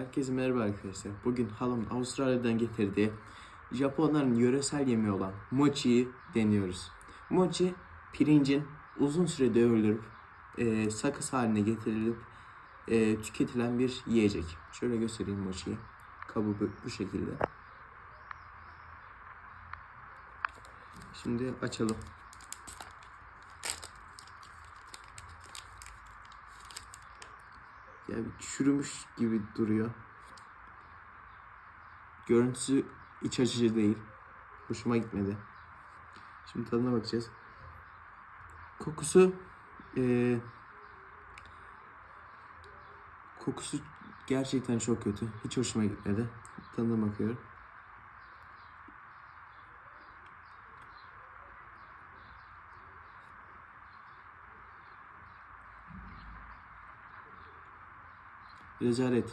Herkese merhaba arkadaşlar. Bugün halam Avustralya'dan getirdiği Japonların yöresel yemeği olan mochi'yi deniyoruz. Mochi pirincin uzun süre dövülüp e, sakız haline getirilip e, tüketilen bir yiyecek. Şöyle göstereyim mochi'yi. Kabı bu, bu şekilde. Şimdi açalım. Yani çürümüş gibi duruyor. Görüntüsü iç açıcı değil. Hoşuma gitmedi. Şimdi tadına bakacağız. Kokusu eee, kokusu gerçekten çok kötü. Hiç hoşuma gitmedi. Tadına bakıyorum. Rezalet.